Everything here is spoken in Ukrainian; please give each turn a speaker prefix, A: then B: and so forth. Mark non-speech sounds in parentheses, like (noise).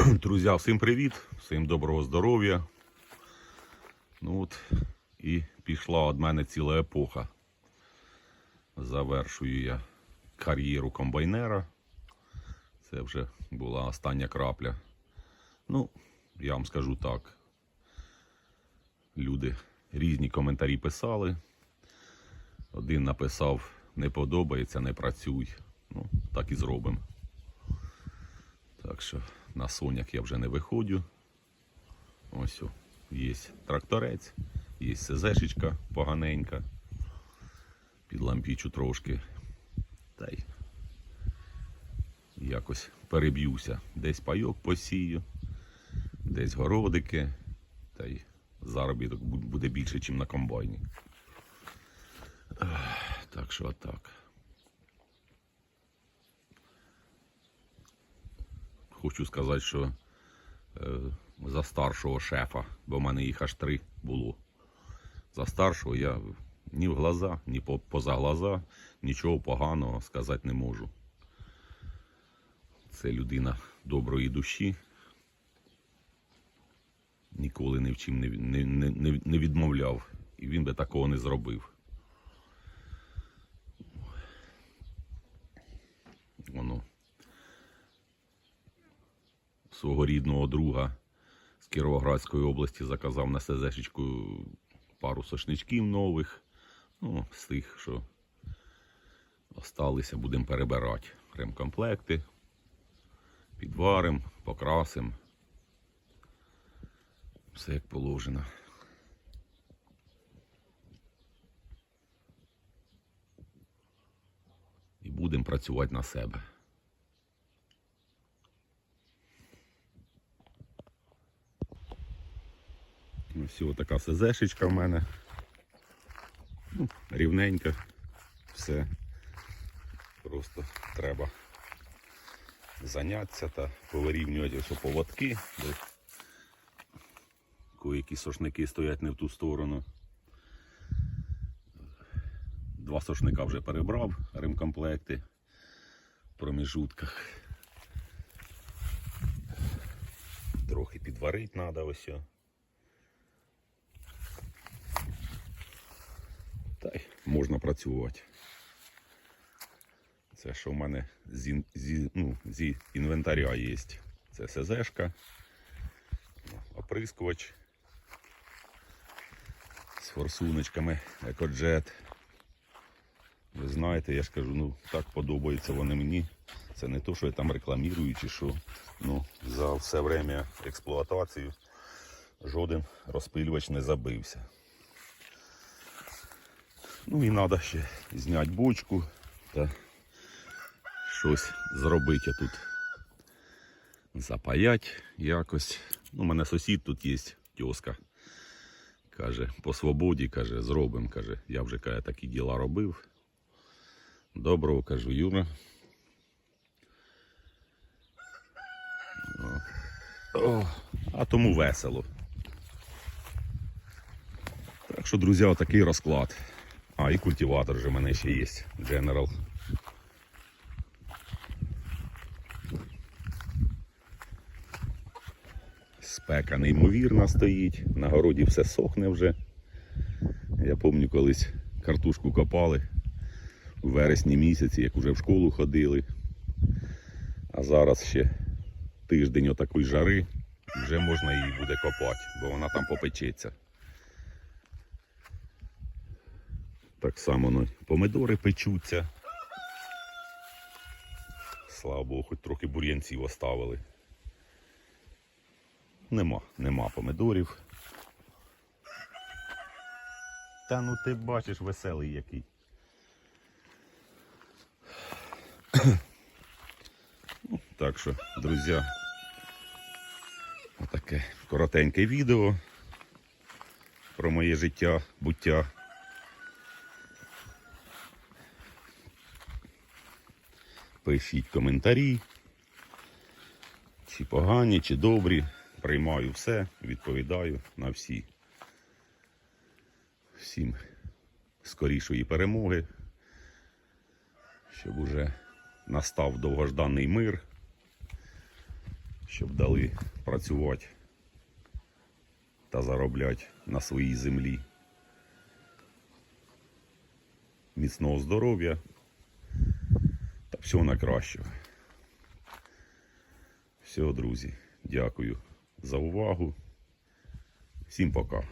A: (clears throat) Друзі, всім привіт, всім доброго здоров'я. Ну от і пішла від мене ціла епоха. Завершую я кар'єру комбайнера. Це вже була остання крапля. Ну, я вам скажу так. Люди різні коментарі писали. Один написав, не подобається, не працюй. Ну, так і зробимо. Так що на соняк я вже не виходжу. Ось є тракторець, є СЗшечка поганенька. Підлампічу трошки. Та й якось переб'юся. Десь пайок посію, десь городики. Та й заробіток буде більше, ніж на комбайні. Так що отак. Хочу сказати, що е, за старшого шефа, бо в мене їх аж три було. За старшого я ні в глаза, ні по, поза глаза нічого поганого сказати не можу. Це людина доброї душі. Ніколи ні в чим не, не, не, не- не відмовляв. І він би такого не зробив. Воно свого рідного друга з Кіровоградської області заказав на СЗшечку пару сошничків нових. Ну, з тих, що осталися, будемо перебирати. Ремкомплекти, підварим, покрасим. Все як положено. І будемо працювати на себе. Ось ось така СЗшечка в мене. Ну, рівненька. Все. Просто треба зайнятися та повирівнювати ось поводки. Кої-які сошники стоять не в ту сторону. Два сошника вже перебрав, ремкомплекти в проміжутках. Трохи підварити треба ось. Та й можна працювати. Це що в мене зі, зі, ну, зі інвентаря є. Це СЗшка, оприскувач з форсуночками, екоджет. Ви знаєте, я ж кажу, ну так подобаються вони мені. Це не то, що я там рекламірую чи що. Ну, за все время експлуатації жоден розпилювач не забився. Ну і треба ще зняти бочку та щось зробити тут. Запаять якось. Ну, у мене сусід тут є, тьоска. Каже, по свободі, каже, зробимо. Каже, я вже каже, такі діла робив. Доброго, кажу, Юра. О. А тому весело. Так що, друзі, отакий розклад. А, і культиватор же в мене ще є. General. Спека неймовірна стоїть, на городі все сохне вже. Я пам'ятаю, колись картошку копали у вересні місяці, як уже в школу ходили. А зараз ще тиждень отакої жари, вже можна її буде копати, бо вона там попечеться. Так само ну, помидори печуться. Слава Богу, хоч трохи бур'янців оставили. Нема, нема помидорів. Та ну ти бачиш веселий який. Ну, Так що, друзі, отаке коротеньке відео про моє життя, буття. Пишіть коментарі. Чи погані, чи добрі. Приймаю все, відповідаю на всі. Всім скорішої перемоги, щоб уже настав довгожданий мир, щоб дали працювати та заробляти на своїй землі. Міцного здоров'я всього найкращого. Все, друзі, дякую за увагу. Всім пока.